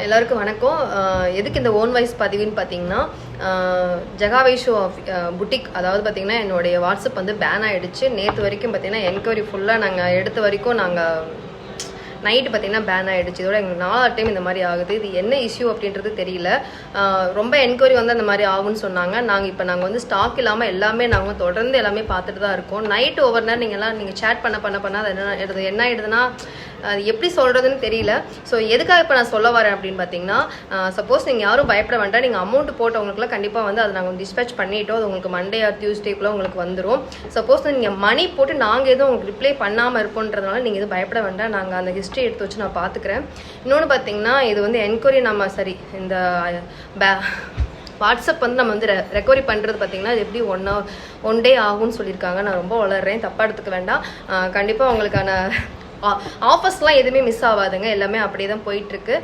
எல்லாருக்கும் வணக்கம். எதுக்கு இந்த ஓன் வாய்ஸ் பதிவுன்னு பார்த்தீங்கன்னா ஜெகாவைஷோ புட்டிக் அதாவது பார்த்தீங்கன்னா என்னுடைய வாட்ஸ்அப் வந்து பேன் ஆகிடுச்சு நேற்று வரைக்கும் பார்த்தீங்கன்னா என்கொயரி ஃபுல்லாக நாங்கள் எடுத்த வரைக்கும் நாங்கள் நைட்டு பார்த்தீங்கன்னா பேன் ஆகிடுச்சு இதோட எங்களுக்கு நாலு டைம் இந்த மாதிரி ஆகுது. இது என்ன இஷ்யூ அப்படின்றது தெரியல. ரொம்ப என்கொயரி வந்து அந்த மாதிரி ஆகும்னு சொன்னாங்க. நாங்கள் இப்போ நாங்கள் வந்து ஸ்டாக் இல்லாமல் எல்லாமே நாங்கள் தொடர்ந்து எல்லாமே பார்த்துட்டு தான் இருக்கோம். நைட்டு ஒவ்வொரு நேரம் நீங்கள் எல்லாம் நீங்கள் சேட் பண்ண பண்ண பண்ண அது என்ன என்ன ஆகிடுதுன்னா அது எப்படி சொல்கிறதுன்னு தெரியல. ஸோ எதுக்காக இப்போ நான் சொல்ல வரேன் அப்படின்னு பார்த்தீங்கன்னா சப்போஸ் நீங்கள் யாரும் பயப்பட வேண்டாம். நீங்கள் அமௌண்ட் போட்டவங்களுக்குலாம் கண்டிப்பாக வந்து அதை நாங்கள் டிஸ்பேச் பண்ணிட்டோம். அது உங்களுக்கு மண்டே ஆர் டியூஸ்டேக்குள்ளே உங்களுக்கு வந்துடும் சப்போஸ் நீங்கள் மணி போட்டு நாங்கள் எதுவும் உங்களுக்கு ரிப்ளை பண்ணாமல் இருப்போன்றதுனால நீங்கள் எதுவும் பயப்பட வேண்டாம். நாங்கள் அந்த ஹிஸ்ட்ரி எடுத்து வச்சு நான் பார்த்துக்கிறேன் இன்னொன்று பார்த்தீங்கன்னா இது வந்து என்கொயரி நம்ம சரி இந்த பே வாட்ஸ்அப் வந்து நம்ம வந்து ரெ ரெக்கவரி பண்ணுறது பார்த்தீங்கன்னா அது எப்படி ஒன் ஒன் டே ஆகும்னு சொல்லியிருக்காங்க. நான் ரொம்ப வளர்றேன் தப்பாக எடுத்துக்க வேண்டாம். கண்டிப்பாக உங்களுக்கான ஆஃபர்ஸ்லாம் எதுவுமே மிஸ் ஆகாதுங்க. எல்லாமே அப்படியே தான் போயிட்டுருக்கு.